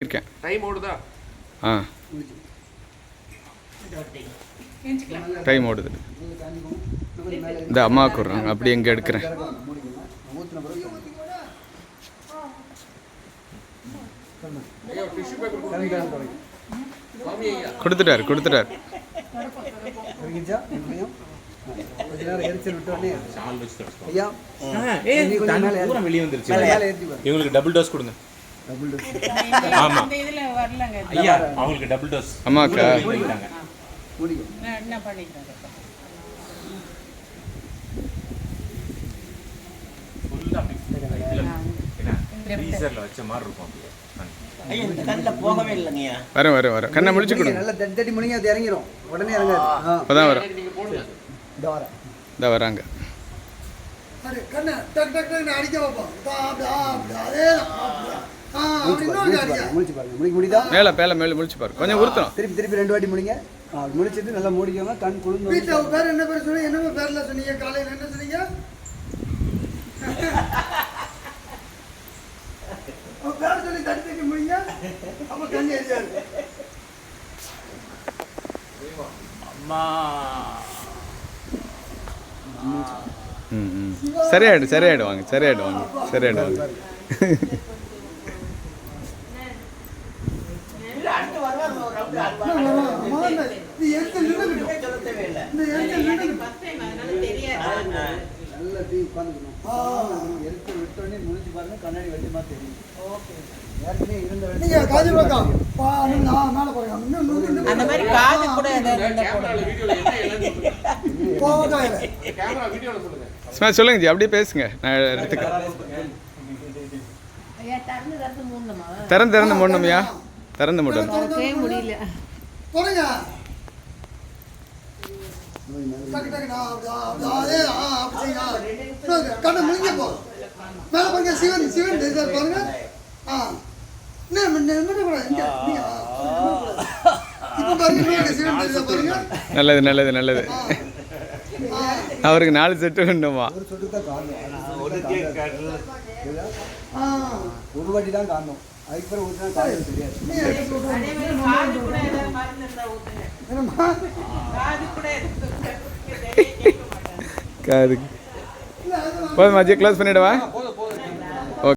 இருக்கேன். டைம் ஓடுதா? ஆ. டைம் ஓடுது. இந்த அம்மாவுக்கு விட்றாங்க அப்படி எங்கே எடுக்கிறேன். கொடுத்துட்டாரு கொடுத்துட்டாரு. இவங்களுக்கு டபுள் டோஸ் கொடுங்க. டபுள் டோஸ் ஆமா. இந்த இதுல வரலங்க. ஐயா அவங்களுக்கு டபுள் டோஸ் அம்மாக்கா பண்ணிட்டாங்க என்ன பண்ணிக்கிறேன் ஃபுல்லா ஃப்ரீசர்ல வச்ச மாதிரி இருக்கும் அப்படியே. கண்ணை முடிச்சு கொடுங்க நல்லா தட்டி தட்டி முடிங்க அது இறங்கிரும். உடனே இறங்காது. அப்போதான் வரும். இந்த வராங்க. கண்ணு டக் டக் டக் அடிக்க பாருங்க பாருங்க. மேலே மேலே மேலே முடிச்சு பாரு. கொஞ்சம் உறுத்தணும். திருப்பி திருப்பி ரெண்டு வாட்டி முடிங்க. முடிச்சிட்டு நல்லா மூடிக்கோங்க. கண் குளிர்ந்து வீட்டுல பேர் என்ன பேர் சொன்னீங்க? என்ன பேர்ல சொன்னீங்க? காலையில என்ன சொன்னீங்க? பேர் சொல்லி தட்டி முடிங்க அப்ப கண்ணு எரியாது. அம்மா. சரியாயிடும் சரியாயிடுவாங்க சரியாயிடுவாங்க சரியாயிடுவாங்க நல்லா உட்காந்துக்கணும் முடிச்சு பாருங்க கண்ணாடி வெட்டிமா தெரியும் நீங்க காதி பக்கம் இன்னும் மேல அந்த மாதிரி காது கூட சும்மா சொல்லுங்க ஜி அப்படியே பேசுங்க. நான் எடுத்துக்கிறேன். திறந்து திறந்து மூடணுமையா? திறந்து அதுக்கே முடியல. இன்னொரு கண்ணை முழுங்க போ. மேல பாருங்க சிவன் சிவன் இருக்காரு பாருங்க. ஆ. நல்லது நல்லது நல்லது அவருக்கு நாலு செட்டு வேண்டுமா ஒரு சொட்டு தான் காரணம். ஆ. ஒரு வாட்டி தான் காரணம். அதுக்கு பிறகு ஊற்றினா காரணம் தெரியாது. காது போதுமா ஜி க்ளோஸ் பண்ணிவிடவா